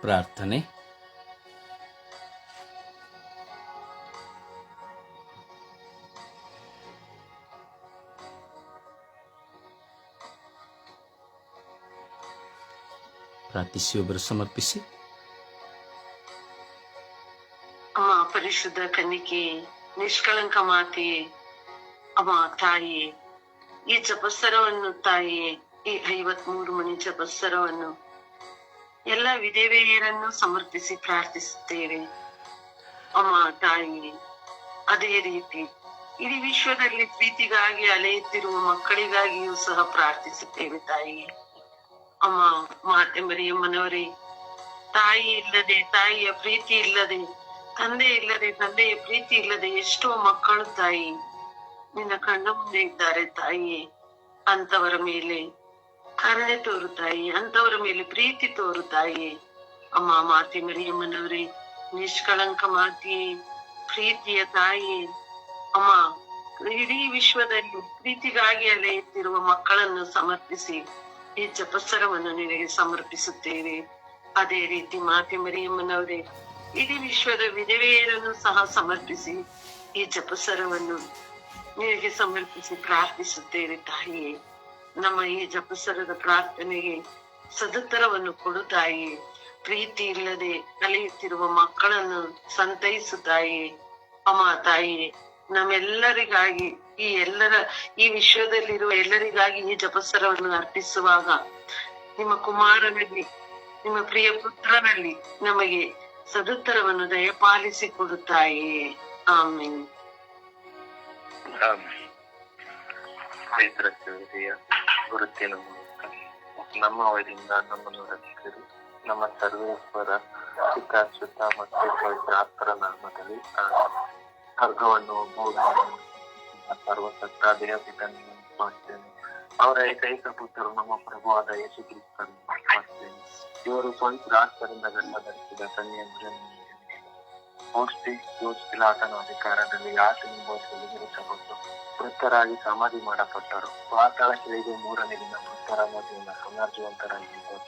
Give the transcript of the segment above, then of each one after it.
ಪ್ರಾರ್ಥನೆ. ಪ್ರಾರ್ಥಿಸಿ, ಒಬ್ಬರು ಸಮರ್ಪಿಸಿ. ಅಮ್ಮ, ಪರಿಶುದ್ಧ ಕನ್ನಿಕೆ ನಿಷ್ಕಳಂಕ ಮಾತೆಯೇ, ಅಮ್ಮ, ತಾಯಿಯೇ, ಈ ಜಪಸ್ಸರವನ್ನು ತಾಯಿಯೇ, ಈ ಐವತ್ಮೂರು ಮನಿ ಜಪಸ್ಸರವನ್ನು ಎಲ್ಲ ವಿಧವೆಯರನ್ನು ಸಮರ್ಪಿಸಿ ಪ್ರಾರ್ಥಿಸುತ್ತೇವೆ. ಅಮ್ಮ, ತಾಯಿ, ಅದೇ ರೀತಿ ಇಡೀ ವಿಶ್ವದಲ್ಲಿ ಪ್ರೀತಿಗಾಗಿ ಅಲೆಯುತ್ತಿರುವ ಮಕ್ಕಳಿಗಾಗಿಯೂ ಸಹ ಪ್ರಾರ್ಥಿಸುತ್ತೇವೆ, ತಾಯಿ. ಅಮ್ಮ, ಮಾತೆ ಮರಿಯಮ್ಮನವರೇ ತಾಯಿ ಇಲ್ಲದೆ, ತಾಯಿಯ ಪ್ರೀತಿ ಇಲ್ಲದೆ, ತಂದೆ ಇಲ್ಲದೆ, ತಂದೆಯ ಪ್ರೀತಿ ಇಲ್ಲದೆ ಎಷ್ಟೋ ಮಕ್ಕಳು, ತಾಯಿ, ನಿನ್ನ ಕಣ್ಣ ಮುಂದೆ ಇದ್ದಾರೆ, ತಾಯಿಯೇ. ಅಂತವರ ಮೇಲೆ ಕರುಣೆ ತೋರು ತಾಯಿ ಅಂತವರ ಮೇಲೆ ಪ್ರೀತಿ ತೋರು ತಾಯಿ. ಅಮ್ಮ ಮಾತೆ ಮರಿಯಮ್ಮನವ್ರಿ, ನಿಷ್ಕಳಂಕ ಮಾತಿ, ಪ್ರೀತಿಯ ತಾಯಿ. ಅಮ್ಮ, ಇಡೀ ವಿಶ್ವದಲ್ಲಿ ಪ್ರೀತಿಗಾಗಿ ಅಲೆಯುತ್ತಿರುವ ಮಕ್ಕಳನ್ನು ಸಮರ್ಪಿಸಿ, ಈ ಜಪಸ್ಸರವನ್ನು ನಿನಗೆ ಸಮರ್ಪಿಸುತ್ತೇವೆ. ಅದೇ ರೀತಿ ಮಾತೆ ಮರಿಯಮ್ಮನವರೇ, ಇಡೀ ವಿಶ್ವದ ವಿಧವೆಯರನ್ನು ಸಹ ಸಮರ್ಪಿಸಿ, ಈ ಜಪಸರವನ್ನು ನಿನಗೆ ಸಮರ್ಪಿಸಿ ಪ್ರಾರ್ಥಿಸುತ್ತೇವೆ ತಾಯಿಯೇ. ನಮ್ಮ ಈ ಜಪಸರದ ಪ್ರಾರ್ಥನೆಗೆ ಸದುತ್ತರವನ್ನು ಕೊಡು ತಾಯಿ. ಪ್ರೀತಿ ಇಲ್ಲದೆ ಕಲಿಯುತ್ತಿರುವ ಮಕ್ಕಳನ್ನು ಸಂತೈಸುತ್ತಾಯಿ ಅಮ್ಮ, ತಾಯಿ, ನಮ್ಮೆಲ್ಲರಿಗಾಗಿ, ಈ ಎಲ್ಲರ, ಈ ವಿಶ್ವದಲ್ಲಿರುವ ಎಲ್ಲರಿಗಾಗಿ ಈ ಜಪಸರವನ್ನು ಅರ್ಪಿಸುವಾಗ ನಿಮ್ಮ ಕುಮಾರನಲ್ಲಿ, ನಿಮ್ಮ ಪ್ರಿಯ ಪುತ್ರನಲ್ಲಿ ನಮಗೆ ಸದುತ್ತರವನ್ನು ದಯಪಾಲಿಸಿ ಕೊಡುತ್ತಾಯೇ ಆಮೇಲೆ ಪವಿತ್ರ ಗುರುತಿನ ಮೂಲಕ ನಮ್ಮ ಅವರಿಂದ ನಮ್ಮನ್ನು ರಕ್ಷಿಸಿರಿ ನಮ್ಮ ಸರ್ವೇಶ್ವರ ಚಿತ್ತಾಚ್ಯುತ ಮತ್ತು ಪವಿತ್ರ ಆತ್ಮರ ನಾಮದಲ್ಲಿ ಸ್ವರ್ಗವನ್ನು ಸರ್ವಸತ್ತ ದೇವಪಿತನನ್ನು ಮಾಡ್ತೇನೆ ಅವರ ಏಕೈಕ ಪುತ್ರರು ನಮ್ಮ ಪ್ರಭುವಾದ ಯೇಸು ಮಾಡ್ತೇನೆ ಇವರು ಪವಿತ್ರ ಆತ್ಮರಿಂದ ಗಂಡ ಧರಿಸಿದ ಕನ್ಯೆಯನ್ನು ಪೌಷ್ಟಿ ಪಿಲಾಟನ ಅಧಿಕಾರದಲ್ಲಿ ಆತನಿಂದ ವಿರುದ್ಧಗೊಂಡು ಮೃತರಾಗಿ ಸಮಾಧಿ ಮಾಡಪಟ್ಟರು ಪಾತಾಳಕ್ಕೆ ಮೂರನೇ ದಿನ ಮೃತರ ಮದುವಿನ ಪುನರ್ಜೀವಂತರಾಗಿದ್ದರು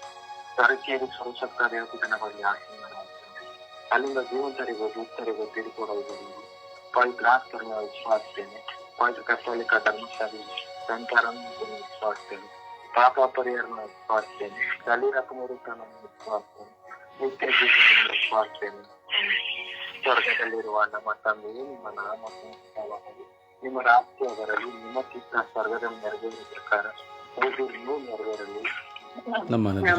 ತರಕೇರಿ ಸರ್ವಸತ್ತ ದೇವಪಿತನ ಬಳಿ ಆಸೀನರಾಗಿದ್ದಾರೆ ಅಲ್ಲಿಂದ ಜೀವಂತರಿಗೂ ದುಷ್ಟರಿಗೂ ತೀರ್ಪುಗಳನ್ನು ಪವಿತ್ರಾತ್ಮರನ್ನ ವಿಶ್ವಾಸಿಸ್ತೇನೆ ಪವಿತ್ರ ಕಥೋಲಿಕ ಧರ್ಮಶಾಲಿ ಸಂಚಾರವನ್ನು ವಿಶ್ವಾಸಿಸ್ತೇನೆ ಪಾಪ ಪರಿಹಾರನ ವಿಶ್ವಾಸಿಸ್ತೇನೆ ಶರೀರ ಪುನರುತ್ಥಾನವನ್ನು ವಿಶ್ವಾಸಿಸ್ತೇನೆ ನಿತ್ಯ ಜೀವನವನ್ನು ವಿಶ್ವಾಸಿಸ್ತೇನೆ ಸ್ವರ್ಗದಲ್ಲಿರುವ ನಮ್ಮ ತಂದೆಯೇ ನಿಮ್ಮ ನಾಮ ಸಂಸ್ಥಾನವಾಗಲಿ ನಿಮ್ಮ ರಾಜ್ಯ ಬರಲಿ ನಿಮ್ಮ ಚಿತ್ರ ಸ್ವರ್ಗದಲ್ಲಿ ನೆರವೇರಿದ ಪ್ರಕಾರ ಭೂಮಿಯಲ್ಲೂ ನೆರವೇರಲಿ. ನಮ್ಮ ನಮಗೆ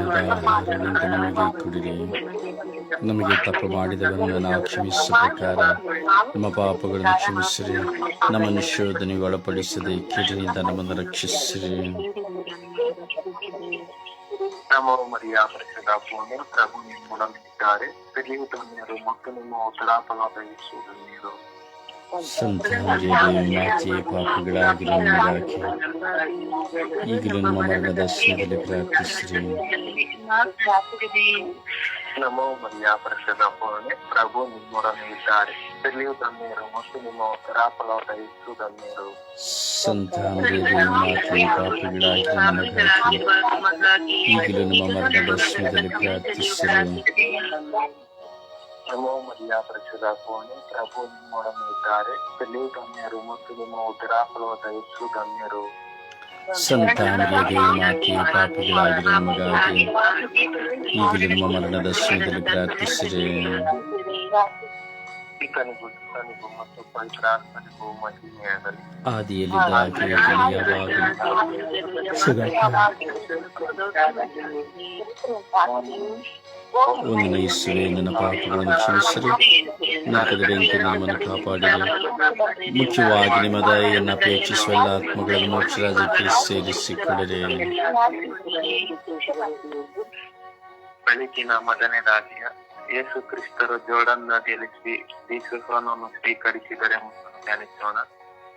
ನಮಗೆ ತಪ್ಪು ಮಾಡಿದವರನ್ನು ನಾವು ಕ್ಷಮಿಸುವ ಪ್ರಕಾರ ನಮ್ಮ ಪಾಪಗಳನ್ನು ಕ್ಷಮಿಸಿರಿ. ನಮ್ಮ ಶೋಧನೆಗೆ ಒಳಪಡಿಸದೆ ಕೀಟನಿಂದ ನಮ್ಮನ್ನು ರಕ್ಷಿಸಿರಿ. ನಮೋ ಮರಿಯ ಪರಿಶುದ್ಧ ಪೂರ್ಣ ಪ್ರಭು ನಿಮ್ಮೊಡನಿದ್ದಾರೆ ಸ್ತ್ರೀಯು ಧನ್ಯರು ಮತ್ತು ನಿಮ್ಮ ಉತ್ತರ ಫಲವಾದ ಯೇಸು ಧನ್ಯರು ಸಂತ ಮಾತೆಯ ಪಾಪಗಳಾಗಿ ನಮಗಾಗಿ ಈಗಲೂ ನಮ್ಮ ಮರಣದ ಸಮಯದಲ್ಲಿ ಪ್ರಾರ್ಥಿಸಿರಿ ನಮೋ ಮರಿಯ ಪರಿಶುದ್ಧ ಪೂರ್ಣೆ ಪ್ರಭು ನಿಮ್ಮೊಡನೆ ಇದ್ದಾರೆ ಸ್ತ್ರೀಯು ಧನ್ಯರು ಮತ್ತು ನಿಮ್ಮ ಉತ್ತರ ಫಲವಾದ ಯೇಸು ಧನ್ಯರು ಸಂತ ಮಾತೆಯ ಪಾಪಗಳಾಗಿ ನಮಗಾಗಿ ಈಗಲೂ ನಮ್ಮ ಮರಣದ ಸಮಯದಲ್ಲಿ ಪ್ರಾರ್ಥಿಸಿರಿ ನಮೋ ಮರಿಯ ಪರಿಶುದ್ಧ ಪೂರ್ಣೆ ಪ್ರಭು ನಿಮ್ಮೊಡನೆ ಇದ್ದಾರೆ ಸ್ತ್ರೀಯು ಧನ್ಯರು ಮತ್ತು ನಿಮ್ಮ ಉತ್ತರ ಫಲವಾದ ಯೇಸು ಧನ್ಯರು ಸಂತ ಮರಿಯದೇ ಮಾತೆಯ ಪಾಪಗಳಾಗಿ ನಮಗಾಗಿ ಈಗಲೂ ನಮ್ಮ ಮರಣದ ಸಮಯದಲ್ಲಿ ಪ್ರಾರ್ಥಿಸಿರಿ ಈತನಿಗೂ ಸುತ್ತನಿಗೂ ಮತ್ತು ಪವಿತ್ರ ಆತ್ಮನಿಗೂ ಮಹಿಮೆಯಾಗಲಿ ಆದಿಯಲ್ಲಿದ್ದ ಹಾಗೆ ಯಾವಾಗಲೂ ಸದಾ ಒಂದು ಯೇಸುವೆ ನನ್ನ ಪಾಪಗಳನ್ನು ಕ್ಷಮಿಸಿರಿ ನರಕದ ಬೆಂಕಿ ನಮ್ಮನ್ನು ಕಾಪಾಡಿರಿ ಮುಖ್ಯವಾಗಿ ನಿಮ್ಮ ದಯೆಯನ್ನು ಅಪೇಕ್ಷಿಸುವ ಎಲ್ಲ ಆತ್ಮಗಳನ್ನು ಮೋಕ್ಷರಾಜ್ಯಕ್ಕೆ ಸೇರಿಸಿಕೊಡಿರಿ ಬೆಳಕಿನ ಮೊದಲನೇ ರಾಜ್ಯ ಯೇಸು ಕ್ರಿಸ್ತರು ಜೋರ್ಡನ್ ನದಿಯಲ್ಲಿ ಸ್ವೀ- ದೀಕ್ಷಾಸ್ನಾನವನ್ನು ಸ್ವೀಕರಿಸಿದರೆ ಎಂಬುದನ್ನು ಧ್ಯಾನಿಸೋಣ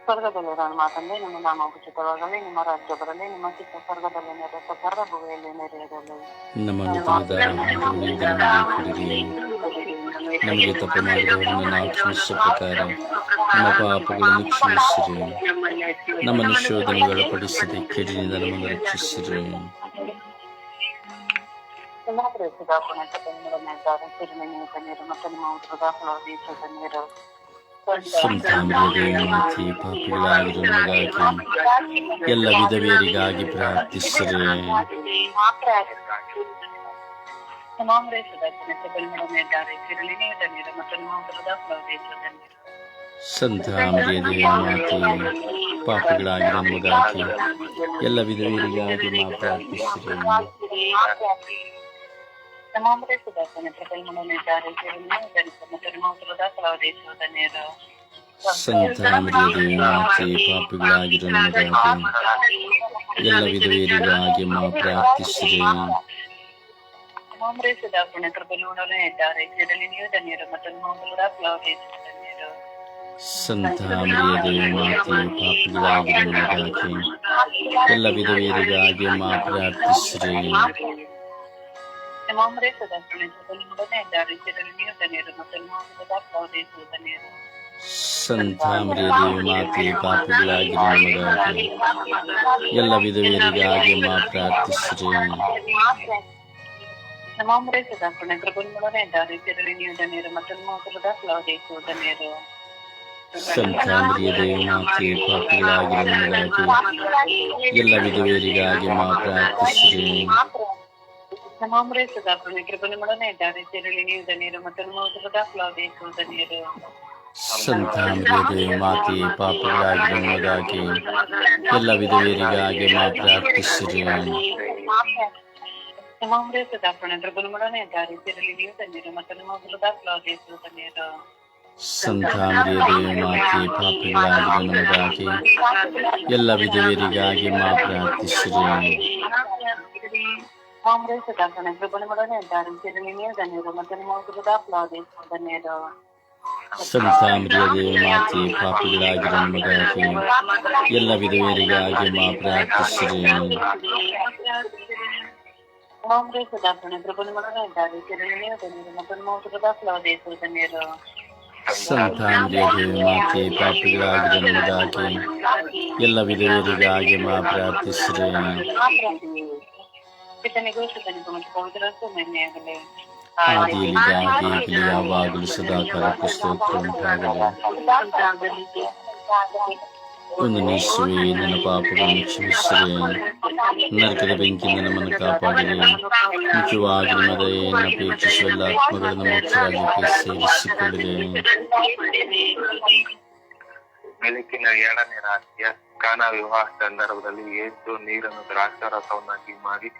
ಸ್ವರ್ಗದಲ್ಲಿರೋ ಮಾತಂದೆ ನಿಮ್ಮ ನಾಮ ಉಚಿತವಾಗಲಿ ನಿಮ್ಮ ರಾಜ್ಯ ಬರಲಿ ನಿಮ್ಮ ಚಿತ್ತ ಸ್ವರ್ಗದಲ್ಲಿ ನೆರೆದ ಸರ್ವ ಭೂಮಿಯಲ್ಲಿ ನೆರೆಯದಲ್ಲಿ ನಮ್ಮ ಮಿತಿಯಾದ ಹಣದಿಂದ ನಮಗೆ ಕೊಡಿರಿ ನಮಗೆ ತಪ್ಪು ಮಾಡಿದವರನ್ನು ನಾವು ಕ್ಷಮಿಸುವ ಪ್ರಕಾರ ನಮ್ಮ ಪಾಪಗಳನ್ನು ಕ್ಷಮಿಸಿರಿ ನಮ್ಮನ್ನು ಶೋಧನೆಗೆ ಒಳಪಡಿಸದೆ ಕೆಡಿನಿಂದ ನಮ್ಮನ್ನು ರಕ್ಷಿಸಿರಿ ಎಲ್ಲಾ ಪ್ರಯತ್ನದ ಪುನಃ ತನ್ನಿರನ್ನಿದ್ದಾರೆ ತಿರುಮನೆ ತನ್ನೀರು ಮತ್ತು ನಿಮ್ಮ ಉತ್ತರದ ಫಲವೀಸ ತನ್ನೀರು ಸಂತಾಮರಿಯ ಮಾತೆ ಪಾಪಿಗಳಾಗಿರುವುದಾಗಿ ಎಲ್ಲ ವಿಧವೆಯರಿಗಾಗಿ ಪ್ರಾರ್ಥಿಸಿರಿ ಮತ್ತು ಸಂತಾಮರಿಯ ಮಾತೆ ಪಾಪಿಗಳಾಗಿರುವುದಾಗಿ ಎಲ್ಲ ವಿಧವೆಯರಿಗಾಗಿ ಮಾ ಪ್ರಾರ್ಥಿಸಿರಿ. ಸಮಾಮರೇಶದ ಪುನಃ ತನ್ನಿರನ್ನಿದ್ದಾರೆ ತಿರುಮನೆ ತನ್ನೀರು ಮತ್ತು ನಿಮ್ಮ ಉತ್ತರದ ಫಲವೀಸ ತನ್ನೀರು ಸಂತಾಮರಿಯ ಮಾತೆ ಪಾಪಿಗಳಾಗಿರುವುದಾಗಿ ಎಲ್ಲ ವಿಧವೆಯರಿಗಾಗಿ ಮಾ ಪ್ರಾರ್ಥಿಸಿರಿ ಸಮಾಮರೇಶದ ಪುನಃ ಕೃಪೆಯೊಡನೆ ಇದ್ದಾರೆ ತಿರುಮನೆ ನೀವು ತನ್ನೀರು ಮತ್ತು ನಿಮ್ಮ ಉತ್ತರದ ಫಲವೀಸ ತನ್ನೀರು ಸಂತಾಮರಿಯ ಮಾತೆ ಪಾಪಿಗಳಾಗಿರುವುದಾಗಿ ಎಲ್ಲ ವಿಧವೆಯರಿಗಾಗಿ ಮಾ ಪ್ರಾರ್ಥಿಸಿರಿ ನಮ್ಮವರೇ ಸದಾಶಿವ ನಿಮ್ಮೊಡನೆ ಇದ್ದಾರೆ ಇದರಲ್ಲಿ ನೀವು ಧನ್ಯರು ಮತ್ತು ನಿಮ್ಮ ಪ್ರೌಢಿಸುವ ಧನ್ಯರು ಸಂತಾಮರಿಯ ಮಾತೆ ಪಾಪಿಗಳಾಗಿರುವುದಾಗಿ ಎಲ್ಲ ವಿಧವೆಯರಿಗಾಗಿ ಮಾ ಪ್ರಾರ್ಥಿಸಿರಿ ನಮ್ಮವರೇ ಸದಾಶಿವ ಕೃಪೆಯೊಡನೆ ಇದ್ದಾರೆ ಇದರಲ್ಲಿ ನೀವು ಧನ್ಯರು ಮತ್ತು ನಿಮ್ಮ ಪ್ರೌಢಿಸುವ ಧನ್ಯರು ಸಂತಾಮರಿಯ ಮಾತೆ ಪಾಪಿಗಳಾಗಿರುವುದಾಗಿ ಎಲ್ಲ ವಿಧವೆಯರಿಗಾಗಿ ಮಾ ಪ್ರಾರ್ಥಿಸಿರಿ ನಮ್ಮವರೇ ಸದಾಶಿವ ಕೃಪೆಯೊಡನೆ ಇದ್ದಾರೆ ಇದರಲ್ಲಿ ನೀವು ಧನ್ಯರು ಮತ್ತು ನಿಮ್ಮ ಪ್ರೌಢಿಸುವ ಧನ್ಯರು ಸಂತಾಮರಿಯ ಮಾತೆ ಪಾಪಿಗಳಾಗಿರುವುದಾಗಿ ಎಲ್ಲ ವಿಧವೆಯರಿಗಾಗಿ ಮಾ ಪ್ರಾರ್ಥಿಸಿರಿ ನಮ್ಮವರೇ ಸದಾಶಿವ ಕೃಪೆಯೊಡನೆ ಇದ್ದಾರೆ ಇದರಲ್ಲಿ ನೀವು ಧನ್ಯರು ಮತ್ತು ನಿಮ್ಮ ಪ್ರೌಢಿಸುವ ಧನ್ಯರು ಸಂತಾಮರಿಯ ಮಾತೆ ಪಾಪಿಗಳಾಗಿರುವುದಾಗಿ ಎಲ್ಲ ನಿಮ್ಮ ಕೃತಾಪ್ಲಾದೇಶ ಧನ್ಯರು ಸಂತಾಮರಿಯ ಮಾತೆ ಪಾಪಿಗಳಾಗಿರುವುದಾಗಿ ಎಲ್ಲ ವಿಧವೆಯರಿಗಾಗಿ ಮಾ ಪ್ರಾರ್ಥಿಸಿರಿ ಕಾಂಗ್ರೆಸ್ ಸದಾಸನ ಕೃಪಣಮೊಡನೆ ಇದ್ದಾರೆ ತಿರುಳಿನಿಯ ಧನ್ಯರು ಮತ್ತು ನಿಮ್ಮ ಕೃತಾಪ್ಲಾದೇಶ ಧನ್ಯರು ಸಂತಾಮರಿಯ ಮಾತೆ ಪಾಪಿಗಳಾಗಿರುವುದಾಗಿ ಎಲ್ಲ ವಿಧವೆಯರಿಗಾಗಿ ಮಾ ಪ್ರಾರ್ಥಿಸಿರಿ ಪಿತನಿಗೂ ಸುತನಿಗೂ ಮತ್ತು ಪವಿತ್ರಕ್ಕೂ ಮಹಿಮೆಯಾಗಲಿ ಆದಿಯಲ್ಲಿದ್ದಾಗೆ ಈಗಲೂ ಯಾವಾಗಲೂ ಸದಾಕಾಲ ಪುಸ್ತಕ ಉಂಟಾಗಲಿ ಒಂದು ನಿಶ್ಚಯವೇ ನನ್ನ ಪಾಪಗಳನ್ನು ಕ್ಷಮಿಸಿರಿ ನರಕದ ಬೆಂಕಿಯಿಂದ ನಮ್ಮನ್ನು ಕಾಪಾಡಿರಿ ಮುಖ್ಯವಾಗಿ ನಿಮ್ಮ ದಯೆಯನ್ನು ಅಪೇಕ್ಷಿಸುವ ಎಲ್ಲ ಆತ್ಮಗಳನ್ನು ಮೋಕ್ಷ ರಾಜ್ಯಕ್ಕೆ ಸೇರಿಸಿಕೊಳ್ಳಿರಿ ಬೆಳಕಿನ ಏಳನೇ ರಾತ್ರಿಯ ಕಾನ ವಿವಾಹ ಸಂದರ್ಭದಲ್ಲಿ ಏಸು ನೀರನ್ನು ದ್ರಾಕ್ಷಾರಸವನ್ನಾಗಿ ಮಾಡಿ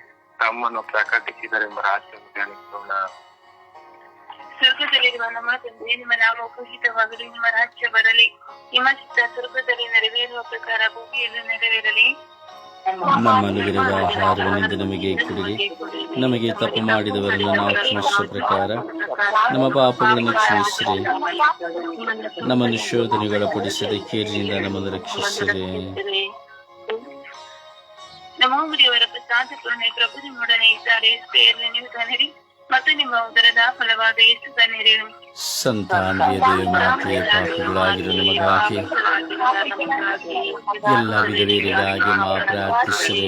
ತಮ್ಮನ್ನು ಪ್ರಕಟಿಸಿದರೆಂಬ ರಾಜ್ಯವನ್ನು ಧ್ಯಾನಿಸೋಣ ಸ್ವರ್ಗದಲ್ಲಿರುವ ನಮ್ಮ ತಂದೆ ನಿಮ್ಮ ನಾಮ ಉಪಹಿತವಾಗಲಿ ನಿಮ್ಮ ರಾಜ್ಯ ಬರಲಿ ನಿಮ್ಮ ಚಿತ್ತ ಸ್ವರ್ಗದಲ್ಲಿ ನೆರವೇರುವ ಪ್ರಕಾರ ಭೂಮಿಯಲ್ಲೂ ನೆರವೇರಲಿ. ನಮ್ಮಲ್ಲಿರುವ ಆಹಾರವನ್ನು ನಮಗೆ ಕೊಡಿರಿ. ನಮಗೆ ತಪ್ಪು ಮಾಡಿದವರನ್ನು ನಾವು ಕ್ಷಮಿಸುವ ಪ್ರಕಾರ ನಮ್ಮ ಪಾಪಗಳನ್ನು ಕ್ಷಮಿಸಿರಿ. ನಮ್ಮನ್ನು ಶೋಧನೆಗೊಳಪಡಿಸದೆ ಕೇರಿಯಿಂದ ನಮ್ಮನ್ನು ರಕ್ಷಿಸಿರಿ. ನಮ್ಮ ಮುರಿಯವರ ಪ್ರಸಾದ ಕರುಣೆ ಪ್ರಭು ನಿಮ್ಮೊಡನೆ ಇದ್ದಾರೆ ಸ್ತ್ರೀಯಲ್ಲಿ ನೀವು ಧನಿರಿ ಮತ್ತು ನಿಮ್ಮ ಉದರದ ಫಲವಾದ ಯೇಸು ಧನ್ಯರಿ ಸಂತಾನವೇ ದೇವಮಾತೆ ಪಾಪಗಳಾಗಿರೋ ನಮಗಾಗಿ ಎಲ್ಲ ವಿಧವೆಯರಿಗಾಗಿ ಮಾ ಪ್ರಾರ್ಥಿಸಿರಿ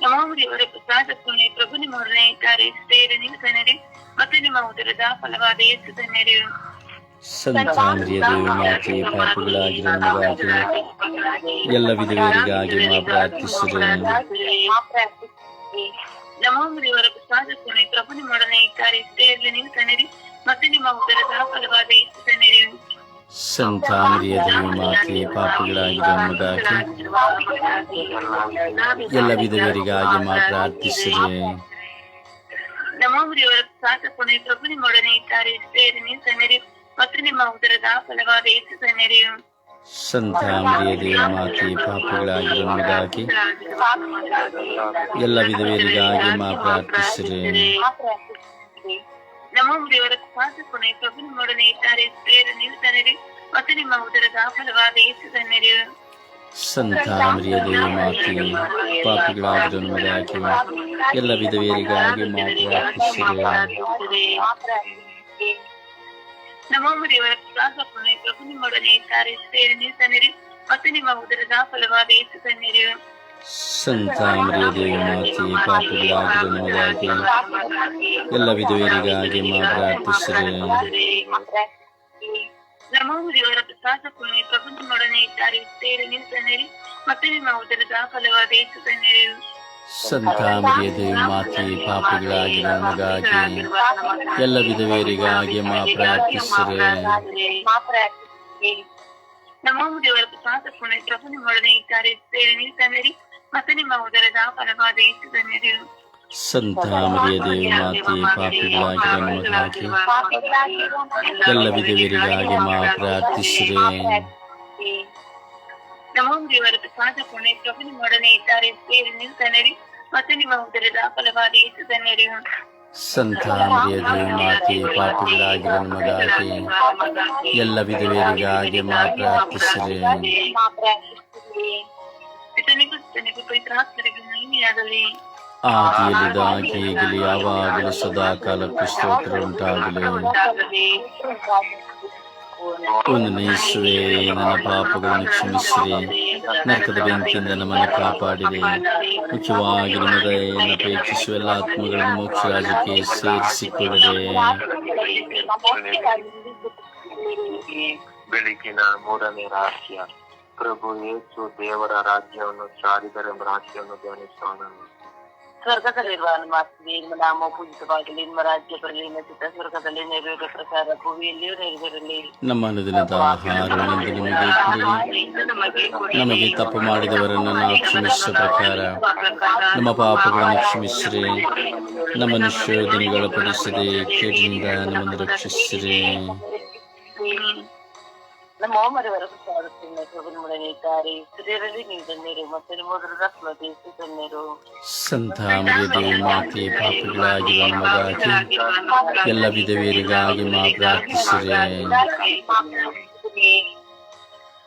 ನಮ್ಮ ಮುರಿಯವರ ಪ್ರಸಾದ ಕರುಣೆ ಪ್ರಭು ನಿಮ್ಮೊಡನೆ ಇದ್ದಾರೆ ಸ್ತ್ರೀಯಲ್ಲಿ ನೀವು ಧನಿರಿ ಮತ್ತು ನಿಮ್ಮ ಉದರದ ಫಲವಾದ ಯೇಸು ಧನ್ಯರಿ ಸಂತಾನರಿಯ ದೇವಮಾತೆ ಪಾಪಗಳಾಗಿರೋ ನಮಗಾಗಿ ಎಲ್ಲ ವಿಧವೆಯರಿಗಾಗಿ ಮಾ ಪ್ರಾರ್ಥಿಸಿರಿ. ನಮ್ಮ ಮುರಿಯವರ ಪ್ರಸಾದ ಕರುಣೆ ಪ್ರಭು ನಿಮ್ಮೊಡನೆ ಇದ್ದಾರೆ ಸ್ತ್ರೀಯಲ್ಲಿ ನೀವು ಧನಿರಿ ಮತ್ತು ನಿಮ್ಮ ಉದರದ ಫಲವಾದ ಯೇಸು ಧನ್ಯರಿ ಸಂತಾನರಿಯ ದೇವಮಾತೆ ಪಾಪಗಳಾಗಿರೋ ನಮಗಾಗಿ ಎಲ್ಲ ವಿಧವೆಯರಿಗಾಗಿ ಮಾ ಪ್ರಾರ್ಥಿಸಿರಿ. ನಮ್ಮ ಮುರಿಯವರ ಪ್ರಸಾದ ಕರುಣೆ ಪ್ರಭು ನಿಮ್ಮೊಡನೆ ಇದ್ದಾರೆ ಸ್ತ್ರೀಯಲ್ಲಿ ನೀವು ಧನಿರಿ ಮತ್ತು ನಿಮ್ಮ ಉದರದ ಫಲವಾದ ಯೇಸು ಧನ್ಯರಿ ಸಂತಾನರಿಯ ದೇವಮಾತೆ ಪಾಪಗಳಾಗಿರೋ ನಮಗಾಗಿ ಎಲ್ಲ ವಿಧವೆಯರಿಗಾಗಿ ಮಾ ಪ್ರಾರ್ಥಿಸಿರಿ ನಮ್ಮ ದೇವರ ಕರುಣೆ ಪ್ರಭು ನಿಮ್ಮೊಡನೆ ಇದ್ದಾರೆ ನೀವು ಧನಿರಿ ಮತ್ತು ನಿಮ್ಮ ಉದರದ ಫಲವಾದ ಯೇಸು ಧನ್ಯರಿ ಸಂತಾನರಿಯ ದೇವಮಾತೆ ಪಾಪಗಳಾಗಿರೋ ನಮಗಾಗಿ ಎಲ್ಲ ವಿಧವೆಯರಿಗಾಗಿ ಮಾ ಪ್ರಾರ್ಥಿಸಿರಿ ನಮ್ಮ ಮುರಿಯವರ ಪ್ರಸಾದ ಕರುಣೆ ಪ್ರಭು ನಿಮ್ಮೊಡನೆ ಇದ್ದಾರೆ ಸ್ತ್ರೀಯಲ್ಲಿ ನೀವು ಧನಿರಿ ಮತ್ತು ನಿಮ್ಮ ಉದರದ ಫಲವಾದ ಯೇಸು ಧನ್ಯರಿ ಸಂತ ಮರಿಯ ದೇವಿ ಮಾತೆ ಪಾಪಿಗಳಾಗಿರೋ ನಮಗಾಗಿ ಎಲ್ಲ ವಿಧವೆಯರಿಗಾಗಿ ಮಾ ಪ್ರಾರ್ಥಿಸಿರಿ ನಮ್ಮವರಿವರ ಪ್ರಸಾದ ಪುಣ್ಯ ಪ್ರಭು ನಿಮ್ಮೊಡನೆ ಇದ್ದಾರೆ ಸೇರಿ ನಿಲ್ಸನೇರಿ ಮತ್ತೆ ನಿಮ್ಮ ಉದರದ ಫಲವಾದ ಯೇಸು ತನ್ನಿರಿ ಸಂತ ಮರಿಯ ದೇವಿ ಮಾತೆ ಪಾಪಿಗಳಾಗಿ ನಮಗಾಗಿ. ಎಲ್ಲ ವಿಧವೇರಿಗಾಗಿ ಮಾ ಪ್ರಾರ್ಥಿಸಿರೆ. ನಮ್ಮ ದೇವರ ಪ್ರಸಾದ ಪುಣ್ಯ ಪ್ರಭು ನಿಮ್ಮೊಡನೆ ಇದ್ದಾರೆ ನಿಲ್ಸನೇರಿ ಮತ್ತೆ ನಿಮ್ಮ ಉದರದ ಫಲವಾದ ಯೇಸು ತನ್ನಿರಿ ಸಂತ ಮರಿಯ ದೇವಿ ಮಾತೆ ಪಾಪಿಗಳಾಗಿ ನಮಗಾಗಿ. ಎಲ್ಲ ವಿಧವೇರಿಗಾಗಿ ಮಾ ಪ್ರಾರ್ಥಿಸಿರಿ. ನಮ್ಮವರಿವರ ಪ್ರಸಾದ ಪುಣ್ಯ ಪ್ರಭು ನಿಮ್ಮೊಡನೆ ಇದ್ದಾರೆ ಸೇರಿ ನಿಲ್ಸನೇರಿ ಮತ್ತೆ ನಿಮ್ಮ ಉದರದ ಫಲವಾದ ಯೇಸು ತನ್ನಿರಿ ಸಂತ ಮರಿಯ ದೇವಿ ಮಾತೆ ಪಾಪಿಗಳಾಗಿರೋ ನಮಗಾಗಿ ಎಲ್ಲ ವಿಧವೇರಿಗಾಗಿ ಮಾ ಪ್ರಾರ್ಥಿಸಿರಿ. ಪಿತನಿಗೂ ಸುತನಿಗೂ ಪವಿತ್ರಾತ್ಮರಿಗೂ ಮಹಿಮೆಯಾಗಲಿ. ಆದಿಯಲ್ಲಿದ್ದಾಗಿ ಈಗಲೂ ಯಾವಾಗಲೂ ಸದಾ ಕಾಲಕ್ಕೂ ಸ್ತೋತ್ರ ಉಂಟಾಗಲಿ. ಒಂದು ನೈಸುವೆ ನನ್ನ ಪಾಪಗಳನ್ನು ಕ್ಷಮಿಸಿರಿ ನರಕದ ಬೆಂಕಿಯಿಂದ ನಮ್ಮನ್ನು ಕಾಪಾಡಿರಿ. ಮುಖ್ಯವಾಗಿ ನಿಮಗೆ ಅಪೇಕ್ಷಿಸುವ ಎಲ್ಲ ಆತ್ಮಗಳನ್ನು ಮೋಕ್ಷ ರಾಜ್ಯಕ್ಕೆ ಸೇರಿಸಿಕೊಳ್ಳಿರಿ ಬೆಳಗಿನ ಮೂರನೇ ರಾಜ್ಯ ಪ್ರಭು ಯೇಸು ದೇವರ ರಾಜ್ಯವನ್ನು ಸಾರಿದರೆ ರಾಜ್ಯವನ್ನು ಧ್ಯಾನಿಸೋಣ. ಸ್ವರ್ಗದಲ್ಲಿರುವ ನಮ್ಮ ಆಸ್ತಿ ನಿಮ್ಮ ನಾಮ ಪೂಜಿತವಾಗಲಿ ನಿಮ್ಮ ರಾಜ್ಯ ಬರಲಿ ಚಿತ್ತ ಸ್ವರ್ಗದಲ್ಲಿ ನೆರವೇರ ಪ್ರಕಾರ ಭೂಮಿಯಲ್ಲಿಯೂ ನೆರವೇರಲಿ ನಮ್ಮ ಅನುದಿನದ ಆಹಾರವೆಂದು ನಮಗೆ ನಮಗೆ ತಪ್ಪು ಮಾಡಿದವರನ್ನು ನಾವು ಕ್ಷಮಿಸುವ ಪ್ರಕಾರ ನಮ್ಮ ಪಾಪಗಳನ್ನು ಕ್ಷಮಿಸಿರಿ ನಮ್ಮ ನಿಶೋಧನೆಗಳ ಪಡಿಸದೆ ಕೇಟಿನಿಂದ ನಮ್ಮನ್ನು ರಕ್ಷಿಸಿರಿ ನಮ್ಮ ಓಮರವರ ಪ್ರಸಾದದಿಂದ ಪ್ರಭುನಿಮೊಡನೆ ಇದ್ದಾರೆ ಸ್ತ್ರೀಯರಲ್ಲಿ ನೀವು ಧನ್ಯರು ಮತ್ತು ನಿಮ್ಮದರದ ದೇಶ ಧನ್ಯರು ಸಂತ ಮರಿಯ ದೇವಿ ಮಾತೆ ಪಾಪಿಗಳಾಗಿರುವ ನಮಗಾಗಿ ಎಲ್ಲ ವಿಧವೆಯರಿಗಾಗಿ ಮಾ ಪ್ರಾರ್ಥಿಸಿರಿ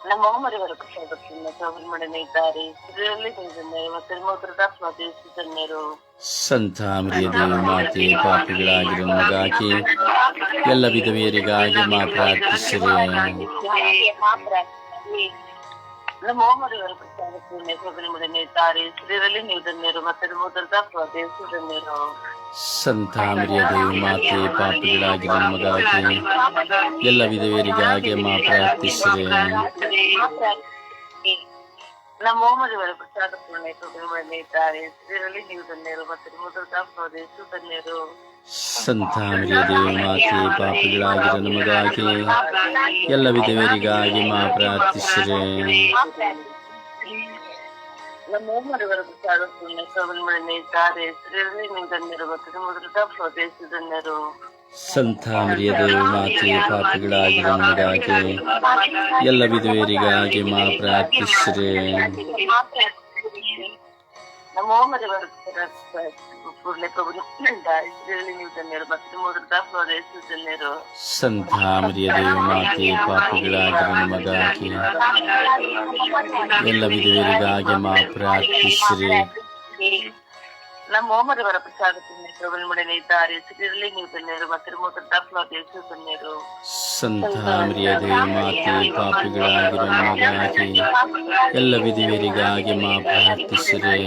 ನಮ್ಮ ಓಮರವರ ಪ್ರಸಾದದಿಂದ ಪ್ರಭುನಿಮೊಡನೆ ಇದ್ದಾರೆ ಸ್ತ್ರೀಯರಲ್ಲಿ ನೀವು ಧನ್ಯರು ಮತ್ತು ನಿಮ್ಮದರದ ದೇಶ ಧನ್ಯರು ಸಂತ ಮರಿಯ ದೇವಿ ಮಾತೆ ಪಾಪಿಗಳಾಗಿರುವ ನಮಗಾಗಿ ಎಲ್ಲ ವಿಧವೆಯರಿಗಾಗಿ ಮಾ ಪ್ರಾರ್ಥಿಸಿದೆ ನಮ್ಮ ಓಮರವರ ಪ್ರಸಾದದಿಂದ ಪ್ರಭುನಿಮೊಡನೆ ಇದ್ದಾರೆ ಸ್ತ್ರೀಯರಲ್ಲಿ ನೀವು ಧನ್ಯರು ಮತ್ತು ನಿಮ್ಮದರದ ದೇಶ ಧನ್ಯರು ಸಂತ ಮರಿಯ ದೇವಿ ಮಾತೆ ಪಾಪಿಗಳಾಗಿರುವ ನಮಗಾಗಿ ಎಲ್ಲ ವಿಧವೆಯರಿಗಾಗಿ ಮಾ ಪ್ರಾರ್ಥಿಸಿರಿ. ನಮ್ಮ ಓಮರವರ ಪ್ರಸಾದ ಇದ್ದಾರೆ. ಸ್ತ್ರೀಯರಲ್ಲಿ ನೀವು ಧನ್ಯರು ಮತ್ತು ಪಾಪಿಗಳಾಗಿರೋ ನಮಗಾಗಿ ಎಲ್ಲ ವಿಧವರಿಗಾಗಿ ಮಾ ಪ್ರಾರ್ಥಿಸಿರೆ. ನಮ್ಮ ಓಮರವರ ಪ್ರಸಾದ ಇದ್ದಾರೆ. ಸ್ತ್ರೀಯರಲ್ಲಿ ನೀವು ಧನ್ಯರು ಮತ್ತು ಮೊದಲು ದೇಶ ಧನ್ಯರು ಸಂತ ಮರಿಯ ದೇವಿ ಮಾತೆ ಪಾಪಗಳಾಗಿ ನಮಗಾಗಿ. ಎಲ್ಲ ವಿಧವೆಯರಿಗಾಗಿ ಮಾ ಪ್ರಾರ್ಥಿಸ್ರೆ. ಸಂತ ಮರಿಯ ದೇವಿ ಮಾತೆ ಪಾಪಿಗಳಾಗಿರೋ ನಮಗಾಗಿ. ಎಲ್ಲ ವಿಧವೆಯರಿಗಾಗಿ ಮಾ ಪ್ರಾರ್ಥಿಸಿರಿ. ಪ್ರಸಾದ ಪುಣ್ಯ ಪ್ರಭುನಿಮೊಡನೆ ಇದ್ದಾರೆ ಧನ್ಯರು ಮತ್ತು ನಿಮ್ಮದರದ ದೇಶ ಧನ್ಯರು ಸಂತ ಮರಿಯ ದೇವಿ ಮಾತೆ ಪಾಪಿಗಳಾಗಿರೋ ನಮಗಾಗಿ ಎಲ್ಲ ವಿಧಿವೇರಿಗಾಗಿ ಮಾ ಪ್ರಾರ್ಥಿಸಿರಿ.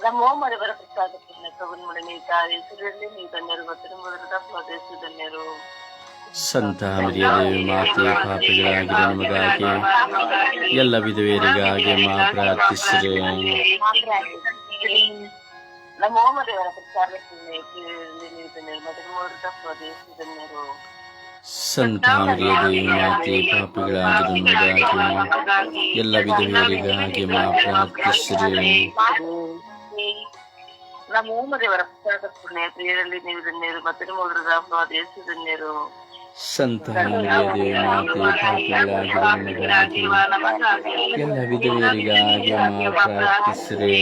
ನಮ್ಮ ಓಮರವರ ಪ್ರಸಾದ ಪುಣ್ಯ ಪ್ರಭುನಿಮೊಡನೆ ಇದ್ದಾರೆ ಸ್ತ್ರೀಯರಲ್ಲಿ ನೀವು ಧನ್ಯರು ಮತ್ತು ನಿಮ್ಮದರದ ದೇಶ ಧನ್ಯರು ಸಂತ ದೇವಿ ಮಾತೆ ಪಾಪಿಗಳಾಗಿ ನಮಗಾಗಿ. ಎಲ್ಲ ವಿಧವೆಯರಿಗಾಗಿ ಮಾ ಪ್ರಾರ್ಥಿಸಿರಿ. ಸಂತ ದೇವಿ ಮಾತೆ ಪಾಪಿಗಳಾಗಿರೋ ನಮಗಾಗಿ. ಎಲ್ಲ ವಿಧವೆಯರಿಗಾಗಿ ಮಾ ಪ್ರಾರ್ಥಿಸಿರಿ. ನಮ್ಮ ಓಮದೇವರ ಪ್ರಸಾದ ಪುಣ್ಯ ಪ್ರಿಯರಲ್ಲಿ ನೀವು ಧನ್ಯರು ಮತ್ತು ನಿಮ್ಮದರದ ದೇಶ ಧನ್ಯರು ಸಂತ ಮರಿಯ ದೇವಿ ಮಾತೆ ಪಾಪಿಗಳಾಗಿರೋ ನಮಗಾಗಿ ಎಲ್ಲ ವಿಧವೆಯರಿಗಾಗಿ ಮಾ ಪ್ರಾರ್ಥಿಸಿರಿ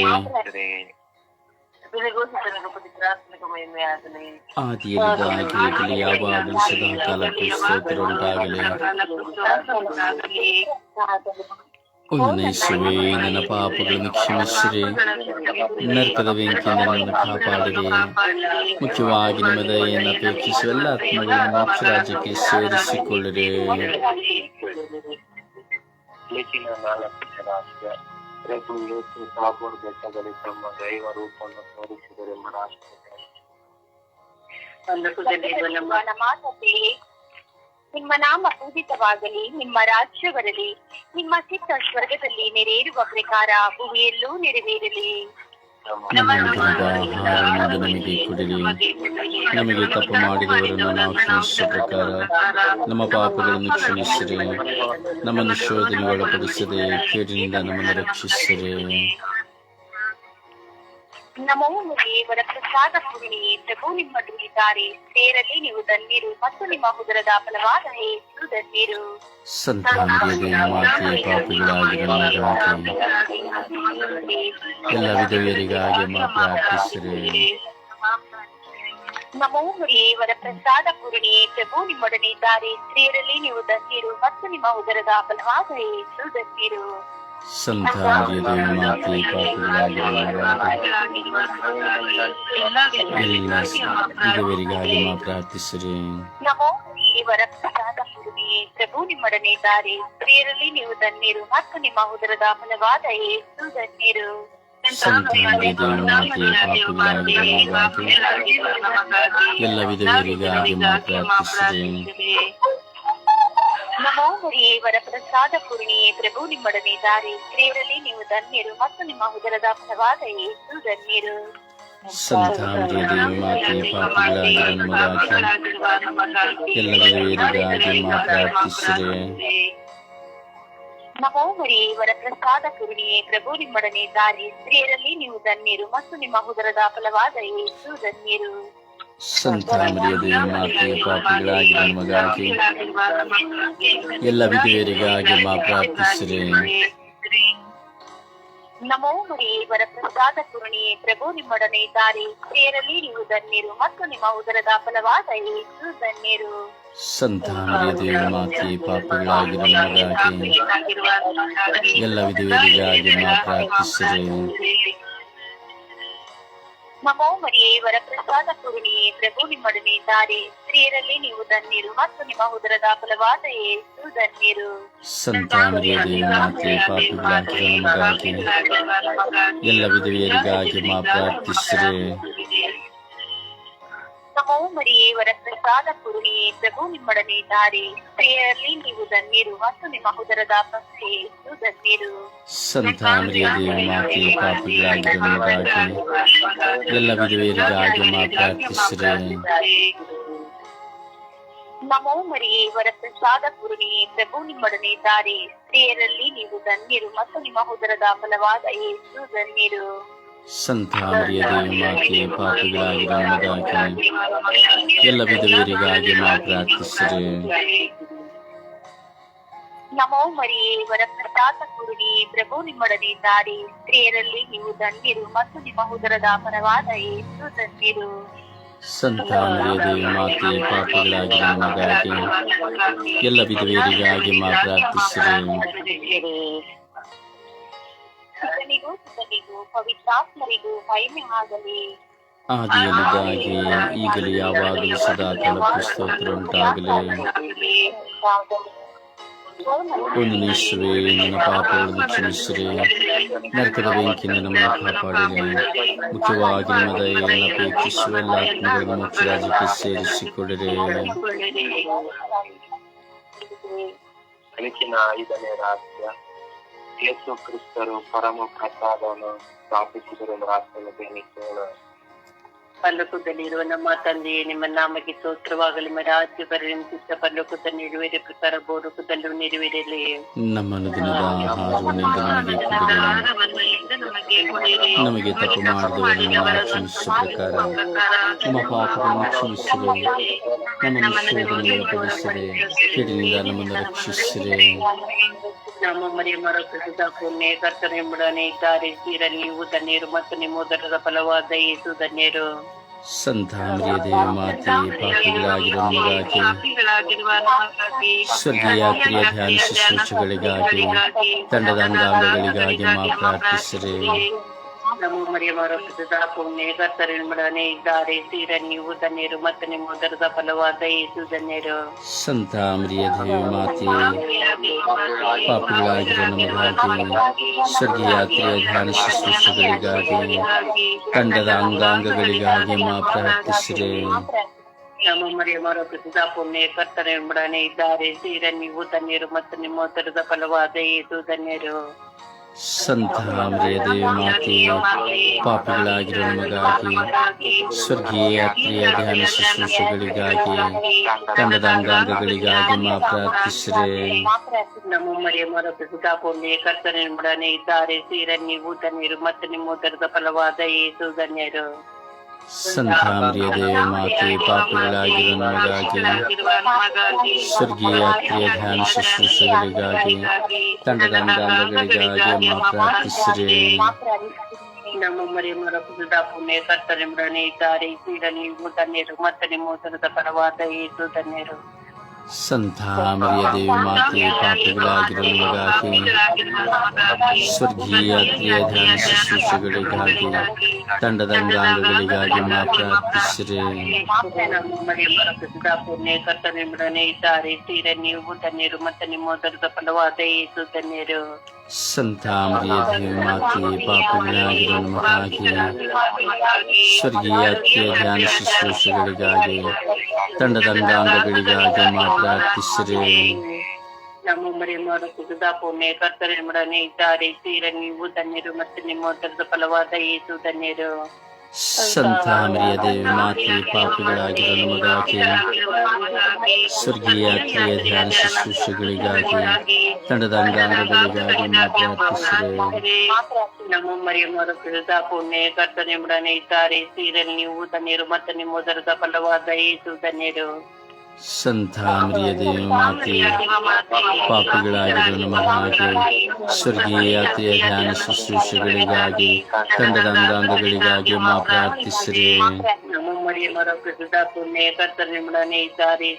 ಬೆಳಗು ಸುತನಿಗೂ ಪವಿತ್ರಾತ್ಮಕ ಮಹಿಮೆ ಆಗಲಿ ಆದಿಯಲ್ಲಿದ್ದಾಗಿ ಈಗಲೂ ಯಾವಾಗಲೂ ಸದಾ ಕಾಲಕ್ಕೂ ಸ್ತೋತ್ರ ಉಂಟಾಗಲಿ ಉನ್ನಯಿಸುವೆ ನನ್ನ ಪಾಪಗಳನ್ನು ಕ್ಷಮಿಸಿರಿ ನರಕದ ಬೆಂಕಿಯಿಂದ ನನ್ನನ್ನು ಕಾಪಾಡಿರಿ. ಮುಖ್ಯವಾಗಿ ನಿಮ್ಮ ದಯೆಯನ್ನು ಅಪೇಕ್ಷಿಸುವ ಎಲ್ಲ ಆತ್ಮಗಳನ್ನು ಮೋಕ್ಷ ರಾಜ್ಯಕ್ಕೆ ಸೇರಿಸಿಕೊಳ್ಳಿರಿ ದೈವ ನಮ್ಮ ನಾಮ ಪೂಜಿತವಾಗಲಿ, ನಿಮ್ಮ ರಾಜ್ಯ ಬರಲಿ ನಿಮ್ಮ ಚಿತ್ತ ಸ್ವರ್ಗದಲ್ಲಿ ನೆರೆಯಿರುವ ಪ್ರಕಾರ ಭೂಮಿಯಲ್ಲೂ ನೆರವೇರಲಿ. ನಮಗೆ ತಪ್ಪು ಮಾಡಿದವರನ್ನು ನಾವು ಕ್ಷಮಿಸುವ ಪ್ರಕಾರ ನಮ್ಮ ಪಾಪಗಳನ್ನು ಕ್ಷಮಿಸಿರಿ. ನಮ್ಮನ್ನು ಶೋಧನೆ ಒಳಪಡಿಸದೆ ಕೇಡಿನಿಂದ ನಮ್ಮನ್ನು ರಕ್ಷಿಸಿರಿ. ನಮೋ ದೇವರ ಪ್ರಸಾದ ಪೂರ್ಣಿಯೇ ಪ್ರಭು ನಿಮ್ಮೊಂದಿಗಿದ್ದಾರೆ ಸೇರಲಿ ನೀವು ಧನ್ಯರು ಮತ್ತು ನಿಮ್ಮ ಉದರದ ಫಲವಾದ ಧನ್ಯರು. ಎಲ್ಲ ವಿಧವಿಯರಿಗಾಗಿ ಪ್ರಾರ್ಥಿಸಿರಿ. ನಮೋ ದೇವರ ಪ್ರಸಾದ ಪೂರ್ಣಿಯೇ ಪ್ರಭು ನಿಮ್ಮೊಡನೆ ಇದ್ದಾರೆ ಸ್ತ್ರೀಯರಲ್ಲಿ ನೀವು ಧನ್ಯರು ಮತ್ತು ನಿಮ್ಮ ಉದರದ ಫಲವಾದ ಯೇಸು ಧನ್ಯರು. ಸಂತಾನರಿಗೆ ಮಾತೆ ಪಾಪಿಗಳಾಗಿ ನಮಗಾಗಿ ಎಲ್ಲ ವಿಧವೆಯರಿಗಾಗಿ ಮಾ ಪ್ರಾರ್ಥಿಸಿರಿ. ನಮೋ ದೇವರ ಪ್ರಸಾದ ಪೂರ್ಣಿಯೇ ಪ್ರಭು ನಿಮ್ಮೊಡನೆ ಇದ್ದಾರೆ. ಸ್ತ್ರೀಯರಲ್ಲಿ ನೀವು ಧನ್ಯರು ಮತ್ತು ನಿಮ್ಮ ಉದರದ ಫಲವಾದ ಯೇಸು ಧನ್ಯರು. ಸಂತಾನರಿಗೆ ಮಾತೆ ಪಾಪಿಗಳಾಗಿ ನಮಗಾಗಿ ಎಲ್ಲ ವಿಧವೆಯರಿಗಾಗಿ ಮಾ ಪ್ರಾರ್ಥಿಸಿರಿ. ನಮೋ ವರ ಪ್ರಸಾದ ಪೂರ್ಣಿಯೇ ಪ್ರಭು ನಿಮ್ಮೊಡನೆ ದಾರಿ. ಸ್ತ್ರೀಯರಲ್ಲಿ ನೀವು ಧನ್ಯರು ಮತ್ತು ನಿಮ್ಮ ಉದರದ ಫಲವಾದ ಏಸು ಧನ್ಯರು. ಸಂತಾನರಿಗೆ ಮಾತೆ ಪಾಪಿಗಳಾಗಿ ನಮಗಾಗಿ ಎಲ್ಲ ಮಾ ನಮೋ ಪೂರ್ಣಿಯೇ ಪ್ರಭು ನಿಮ್ಮೊಡನೆ ದಾರಿ. ಸ್ತ್ರೀಯರಲ್ಲಿ ನೀವು ಧನ್ಯರು ಮತ್ತು ನಿಮ್ಮ ಉದರದ ಫಲವಾದ ಏಸು ಧನ್ಯರು. ಸಂತಾನರಿಗೆ ಮಾತೆ ಪಾಪಿಗಳಾಗಿ ನಮಗಾಗಿ ಎಲ್ಲ ವಿಧೇಯರಿಗಾಗಿ ಮಾ ಪ್ರಾರ್ಥಿಸಿರಿ. ನಮೋ ದೇವರ ಪ್ರಸಾದ ಪೂರ್ಣಿಯೇ ಪ್ರಭು ನಿಮ್ಮೊಡನೆ ಇದ್ದಾರೆ ನೀವು ಧನ್ಯರು ಮತ್ತು ನಿಮ್ಮ ಉದರದ ಫಲವಾದ ಯೇಸು ಧನ್ಯರು. ದೇವಿ ಮಾತೆ ಪಾಪಿಗಳಾಗಿ ನಮಗಾಗಿ ಎಲ್ಲ ವಿಧೇಯರಿಗಾಗಿ ಮಾ ಪ್ರಾರ್ಥಿಸಿರಿ. ನಮೋ ದೇವರ ಪ್ರಸಾದ ಪೂರ್ಣಿಯೇ, ಪ್ರಭು ನಿಮ್ಮೊಡನೆ ಇದ್ದಾರೆ. ಸ್ತ್ರೀಯರಲ್ಲಿ ನೀವು ಧನ್ಯರು ಮತ್ತು ನಿಮ್ಮ ಉದರದ ಫಲವಾದ ಯೇಸು ಧನ್ಯರು. ಎಲ್ಲ ವಿಧವೆಯರಿಗಾಗಿ ಮಾ ಪ್ರಾರ್ಥಿಸಿರಿ. ನಮೋ ವರ ಪ್ರಸಾದ ಕುರುಹಿಯೇ ಪ್ರಭು ನಿಮ್ಮೊಡನೆ ಇದ್ದಾರೆ. ಸ್ತ್ರೀಯರಲ್ಲಿ ನೀವು ಧನ್ಯರು ಮತ್ತು ನಿಮ್ಮ ಉದರದ ಪಕ್ಷಿ ಧನ್ಯರು. ಮಾತೆ ಪಾಪಿಗಳಾಗಿ ಎಲ್ಲ ವಿಧವೆಯರಿಗಾಗಿ ನಮೋ ಮರಿಯೇ ಪ್ರಸಾದ ಪೂರ್ಣಿಯೇ ಪ್ರಭು ನಿಮ್ಮೊಡನೆ ದಾರಿ ಸ್ತ್ರೀಯರಲ್ಲಿ ನೀವು ಧನ್ಯರು ಮತ್ತು ನಿಮ್ಮ ಉದರದ ಫಲವಾದ ಯೇಸು ಧನ್ಯರು. ಸಂತಾನರಿಗೆ ಮಾತೆ ಪಾಪಿಗಳಾಗಿ ನಮಗಾಗಿ ಎಲ್ಲ ವಿಧವೇರಿಗಾಗಿ ನಾವು ಪ್ರಾರ್ಥಿಸಿದೆ ನಮೋ ದೇವರ ಪ್ರಸಾದ ಕುರುಡಿ ಪ್ರಭು ನಿಮ್ಮೊಡನೆ ಇದ್ದಾರೆ. ಸ್ತ್ರೀಯರಲ್ಲಿ ನೀವು ಧನ್ಯರು ಮತ್ತು ನಿಮ್ಮ ಉದರದ ಪರವಾದ ಏನು ಧನ್ಯರು. ಮಾತೆ ಪಾಪಿಗಳಾಗಿ ನಮಗಾಗಿ ಎಲ್ಲ ವಿಧವೇರಿಗಾಗಿ ಮಾತ್ರ ಪ್ರಾರ್ಥಿಸಿರಿ. ಸುತನಿಗೂ ಸುತನಿಗೂ ಪವಿತ್ರಾತ್ಮರಿಗೂ ಮಹಿಮೆ ಆಗಲಿ. ಆದಿಯಲ್ಲಿದ್ದಾಗೆ ಈಗಲೂ ಯಾವಾಗಲೂ ಸದಾ ಕಾಲಕ್ಕೂ ಸ್ತೋತ್ರ ಉಂಟಾಗಲಿ. ಒಂದು ನಿಶ್ವೇ ನನ್ನ ಪಾಪಗಳನ್ನು ಕ್ಷಮಿಸಿರಿ. ನರಕದ ಬೆಂಕಿಯಿಂದ ನಮ್ಮನ್ನು ಕಾಪಾಡಿರಿ. ಮುಖ್ಯವಾಗಿ ನಿಮ್ಮ ದಯೆಯನ್ನು ಪ್ರೀತಿಸುವ ಎಲ್ಲ ಆತ್ಮಗಳನ್ನು ಮುಖ್ಯ ರಾಜ್ಯಕ್ಕೆ ಸೇರಿಸಿಕೊಡಿರಿ. ಬೆಳಕಿನ ಐದನೇ ರಾಜ್ಯ ಯೇಸು ಕ್ರಿಸ್ತರು ಪರಮ ಪ್ರಸಾದವನ್ನು ಸ್ಥಾಪಿಸಿದರು ಪರಲೋಕದಲ್ಲಿರುವ ನಮ್ಮ ತಂದೆಯೇ ನಿಮ್ಮ ನಾಮಕ್ಕೆ ಸ್ತೋತ್ರವಾಗಲಿ. ನಿಮ್ಮ ರಾಜ್ಯ ಬರಲಿ ನಿಮ್ಮ ಚಿತ್ತ ಪರಲೋಕದ ನೆರವೇರಿ ಪ್ರಕಾರ ಬೋರುಕದಲ್ಲೂ ನೆರವೇರಲಿ ನಮ್ಮ ನಮಗೆ ತಪ್ಪು ಮಾಡಿದವರನ್ನು ನಾವು ಕ್ಷಮಿಸುವ ಪ್ರಕಾರ, ನಮ್ಮ ಪಾಪಗಳನ್ನು ಕ್ಷಮಿಸಿದೆ ನಮ್ಮನ್ನು ಶೋಧನೆಗೆ ಒಳಪಡಿಸಿರಿ ಕೇಡಿನಿಂದ ನಮ್ಮನ್ನು ರಕ್ಷಿಸಿದೆ ನಮ್ಮ ಪುಣ್ಯ ಕರ್ತನೆಂಬುಡನೆ ಇದ್ದಾರೆ ನೀವು ಧನ್ಯರು ಮತ್ತು ನಿಮ್ಮ ಉದರದ ಫಲವಾದ ಯೇಸು ಧನ್ಯರು. ಸಂತಾನರಿಗೆ ಮಾತೆ ಪಾಪಿಗಳಾಗಿರೋ ನಮಗಾಗಿ ಸ್ವರ್ಗೀಯ ಕ್ರಿಯ ಧ್ಯಾನ ಶುಶ್ರೂಷೆಗಳಿಗಾಗಿ ತಂಡದ ಅಂಗಾಂಗಗಳಿಗಾಗಿ ಮಾ ಪ್ರಾರ್ಥಿಸಿರಿ. ನಮೋ ಮರಿಯಮರ ಪ್ರಸಿದ್ಧ ಪುಣ್ಯ ಕರ್ತರಿನ್ಮಡನೆ ಇದ್ದಾರೆ. ತೀರ ನೀವು ಧನ್ಯರು ಮತ್ತು ನಿಮ್ಮ ಉದರದ ಫಲವಾದ ಏಸು ಧನ್ಯರು. ಸಂತ ಮರಿಯ ದೇವಿ ಮಾತೆ ಪಾಪಿಗಳಾಗಿರೋ ನಮಗಾಗಿ ಸ್ವರ್ಗೀಯ ಯಾತ್ರೆಯ ಧ್ಯಾನ ಶುಶ್ರೂಷಗಳಿಗಾಗಿ ತಂಡದ ಅಂಗಾಂಗಗಳಿಗಾಗಿ ಮಾ ಪ್ರಾರ್ಥಿಸಿರೆ. ನಮ್ಮ ಮರಿಯಮರ ಪ್ರಸಿದ್ಧ ಪುಣ್ಯ ಕರ್ತರಿನ್ಮಡನೆ ಇದ್ದಾರೆ. ತೀರ ನೀವು ಧನ್ಯರು ಮತ್ತು ನಿಮ್ಮ ಉದರದ ಫಲವಾದ ಏಸು ಧನ್ಯರು. ಸಂತ ದೇವ ಮಾತೆ, ಪಾಪಿಗಳಾಗಿರೋ ನಮಗಾಗಿ, ಸ್ವರ್ಗೀಯ ಯಾತ್ರೆಯ ಧ್ಯಾನ ಶುಶ್ರೂಷೆಗಳಿಗಾಗಿ ತಂಡದ ಅಂಗಾಂಗಗಳಿಗಾಗಿ ಮಾ ಪ್ರಾರ್ಥಿಸಿರೆ. ನಮ್ಮ ಮರಿಯಮರ ಪ್ರಸಿದ್ಧ ಪುಣ್ಯ ಕರ್ತರಿನ್ಮಡನೆ ಇದ್ದಾರೆ. ಸೀರ, ನೀವು ಧನ್ಯರು, ಮತ್ತು ನಿಮ್ಮ ಉದರದ ಫಲವಾದ ಏಸು ಧನ್ಯರು. ಸಂತ ಮರಿಯ ದೇವ ಮಾತೆ ಪಾಪಿಗಳಾಗಿರೋ ನಮಗಾಗಿ ಸ್ವರ್ಗೀಯ ಯಾತ್ರೆಯ ಧ್ಯಾನ ಶುಶ್ರೂಷೆಗಳಿಗಾಗಿ ತಂಡದ ಅಂಗಾಂಗಗಳಿಗಾಗಿ ಮಾ ಪ್ರಾರ್ಥಿಸಿರೆ ನಮ್ಮ ಮರಿ ಮರಪುದ ಪುಣ್ಯ ಕರ್ತನೆಂಬರನೆ ಇದ್ದಾರೆ ತೀರ ನೀವು ಧನ್ಯರು ಮತ್ತು ನಿಮ್ಮ ಉದರದ ಫಲವಾದ ಯೇಸು ಧನ್ಯರು ಸಂತ ಮರಿಯ ದೇವಿ ಮಾತೆ ಪಾಪಗಳಾಗಿರಲು ನಮಗಾಗಿ ಸ್ವರ್ಗೀಯ ಧ್ಯಾನ ಶುಶ್ರೂಷೆಗಳಿಗಾಗಿ ತಂಡದ ಅಂಗಾಂಗಗಳಿಗಾಗಿ ಮಾತ್ರ ಪುಣ್ಯ ಕರ್ತನೆಂಬರನೆ ಇದ್ದಾರೆ ತೀರ ನೀವು, ಧನ್ಯರು ಮತ್ತು ನಿಮ್ಮ ಫಲವಾದ ಯೇಸು ಧನ್ಯರು. ಸಂತ ಮರಿಯ ದೇವ ಮಾತೆ ಪಾಪಿಗಳಾಗಿರೋ ನಮಗಾಗಿ ಸ್ವರ್ಗೀಯ ಯಾತ್ರೆಯ ಧ್ಯಾನ ಶುಶ್ರೂಷೆಗಳಿಗಾಗಿ ತಂಡದ ಅಂಗಾಂಗಗಳಿಗಾಗಿ ಮಾ ಪ್ರಾರ್ಥಿಸಿರೆ ನಮ್ಮ ಮರಿ ಮರಪುದ ಪುಣ್ಯ ಕರ್ತನೆಂಬರನೆ ಇದ್ದಾರೆ ತೀರ ನೀವು ಧನ್ಯರು ಮತ್ತು ನಿಮ್ಮ ಉದರದ ಫಲವಾದ ಯೇಸು ಧನ್ಯರು ಸಂತ ಮರಿಯ ದೇವಿ ಮಾತೆ ಪಾಪಿಗಳಾಗಿರೋ ನಮಗಾಗಿ ಸ್ವರ್ಗೀಯ ಕ್ರಿಯ ಧ್ಯಾನ ಶುಶ್ರೂಷೆಗಳಿಗಾಗಿ, ತಂಡದ ಅಂಗಾಂಗಗಳಿಗಾಗಿ ಮಾತನಾಡುತ್ತಿದ್ದೇವೆ ನಮ್ಮ ಮರಿಯಮ್ಮರು ತಿಳಿದ ಪುಣ್ಯ ಕರ್ತನೆಂಬರನೆ ಇದ್ದಾರೆ. ಸೀರೆಯಲ್ಲಿ ನೀವು ಧನ್ಯರು, ಮತ್ತು ನಿಮ್ಮ ಉದರದ ಫಲವಾದ ಏಸು ಧನ್ಯರು. ಸಂತ ಮರಿಯ ದೇವ ಮಾತೆ, ಪಾಪಿಗಳಾಗಿರುವ ನಮ್ಮ ಹಾಗೆ, ಸ್ವರ್ಗೀಯ ಯಾತ್ರೆಯ ಧ್ಯಾನ ಶುಶ್ರೂಷೆಗಳಿಗಾಗಿ ತಂಡದ ಅಂಗಾಂಗಗಳಿಗಾಗಿ ಮಾ ಪ್ರಾರ್ಥಿಸಿರಿ. ಕರ್ತನೆಂಬರನೆ ಇದ್ದಾರೆ.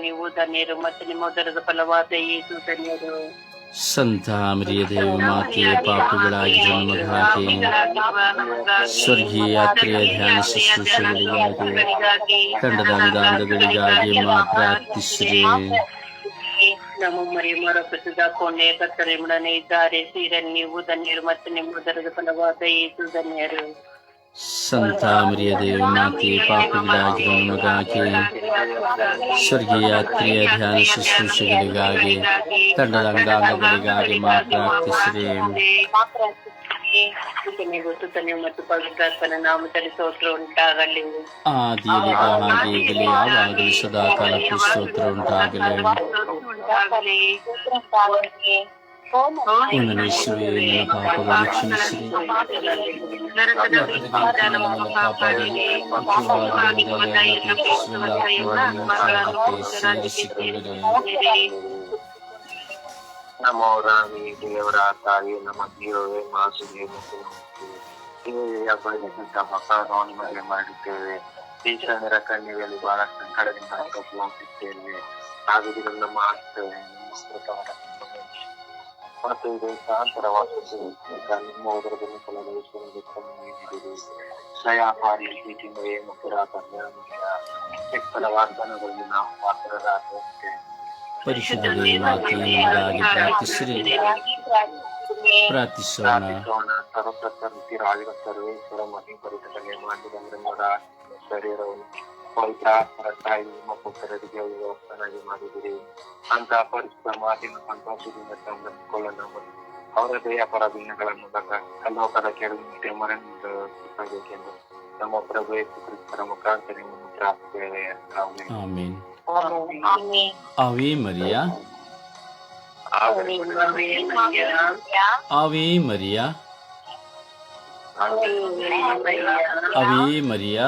ನೀವು ಧನ್ಯರು ಮತ್ತು ನಿಮ್ಮ ಉದರದ ಫಲವಾದ ಯೇಸು ಧನ್ಯರು. ಸಂತ ಮರಿಯ ದೇವ ಮಾತೆ ಪಾಪಿಗಳಾಗಿರೋ ನಮಗಾಗಿ ಸ್ವರ್ಗೀಯ ಯಾತ್ರೆಯ ಧ್ಯಾನ ಶುಶ್ರೂಷೆಗಳಿಗಾಗಿ ತಂಡದ ಅಂಗಾಂಗಗಳಿಗಾಗಿ ಮಾ ಪ್ರಾರ್ಥಿಸಿರೆ ನಮ್ಮ ಮರಿಯ ಮರಪುದ ಪುಣ್ಯ ಕರ್ತನೆಂಬರನೆ ಇದ್ದಾರೆ. ತೀರ ನೀವು ಧನ್ಯರು ಮತ್ತು ನಿಮ್ಮ ಉದರದ ಫಲವಾದ ಯೇಸು ಧನ್ಯರು. ಸಂತ ಮರಿಯ ದೇವಿ ಮಾತೆ ಪಾಪಿಗಳಾಗಿರುವ ನಮಗಾಗಿ ಸ್ವರ್ಗೀಯ ಯಾತ್ರೆಯ ಧ್ಯಾನ ಶುಶ್ರೂಷೆಗಳಿಗಾಗಿ ತಂಡದ ಅಂಗಾಂಗಗಳಿಗಾಗಿ ಮಾ ಪ್ರಾರ್ಥಿಸಿರೆ. ನೀವು ಸುತ್ತನೆ ಮತ್ತು ಪವಿತ್ರಾತ್ಮನ ನಾಮದಲ್ಲಿ ಸ್ತೋತ್ರ ಉಂಟಾಗಲಿ ಆದಿಯಲ್ಲಿದ್ದ ಹಾಗೆ ಈಗಲೇ ಯಾವಾಗಲೂ ಸದಾಕಾಲ ಸ್ತೋತ್ರ ಉಂಟಾಗಲಿ. ಪೂರ್ಣನೇಶ್ವರಿ ನನ್ನ ಪಾಪಗಳು ಕ್ಷಮಿಸಿರಿ ನಮ್ಮನ್ನು ಕಾಪಾಡಿರಿ ಮುಖ್ಯವಾಗಿ ಸೇರಿಸಿಕೊಳ್ಳಿರಿ ನಮ್ಮ ರಾಣಿ ದೇವರ ತಾಯಿ ನಮ್ಮ ಜೀವವೇ ಮಾಸುಗೆ ಮತ್ತು ಈ ಹಬ್ಬದಿಂದ ಮಕ್ಕಳನ್ನು ನಿಮಗೆ ಮಾಡಿದ್ದೇವೆ ಈಶ್ವರರ ಕಣ್ಣಿನಲ್ಲಿ ಬಹಳ ಸಂಕಟದಿಂದ ಹೋಗುತ್ತಿದ್ದೇವೆ ಆಗುದಿಲ್ಲ ನಮ್ಮ ಮತ್ತು ಇದು ವಾಸಿಸುವ ನಿಮ್ಮ ಉದರದಲ್ಲಿ ಫಲದ ಈಶ್ವರರು ಸ್ವಯಾಪಾರಿ ಪ್ರೀತಿಮಯ ಮತ್ತು ರಾತನ್ಯ ಎಕ್ಕಡ ವಾಗ್ದಾನಗಳಲ್ಲಿ ನಾವು ಪಾತ್ರರಾಗುತ್ತೇವೆ ಪರಿಶುದ್ಧ ನಮಗಾಗಿ ಪ್ರಾರ್ಥಿಸಿರಿ ಪ್ರಾರ್ಥಿಸೋಣ ಸರ್ವಪ್ರಸನ್ನ ಮಹಿ ಸರ್ವೇಶ್ವರ ಮಹಿಪರಿತದಲ್ಲಿ ಮಾಡಿದಂದ್ರ ಶರೀರವನ್ನು ಪವಿತ್ರಾತ್ಮರ ತಾಯಿ ನಿಮ್ಮ ಪುತ್ರರಿಗೆ ವ್ಯವಸ್ಥನಾಗಿ ಮಾಡಿದಿರಿ ಅಂತ ಪರಿಶುದ್ಧ ಮಾತಿನ ಸಂತೋಷದಿಂದ ಸಂಬಂಧಿಸಿಕೊಳ್ಳೋಣ ಅವರ ದಯ ಪರದಿನಗಳ ಮೂಲಕ ಲೋಕದ ಕೆಳಗಿನ ಮರಣಿಂದ ಸಿಕ್ಕಬೇಕೆಂದು ನಮ್ಮ ಪ್ರಭು ಯೇಸು ಕ್ರಿಸ್ತರ ಮುಖಾಂತರ ನಿಮ್ಮನ್ನು ಪ್ರಾರ್ಥಿಸುತ್ತೇವೆ ಆಮೆನ್. ಆಮೇನ್ ಆವೆ ಮರಿಯಾ ಆಮೆನ್. ಆವೆ ಮರಿಯಾ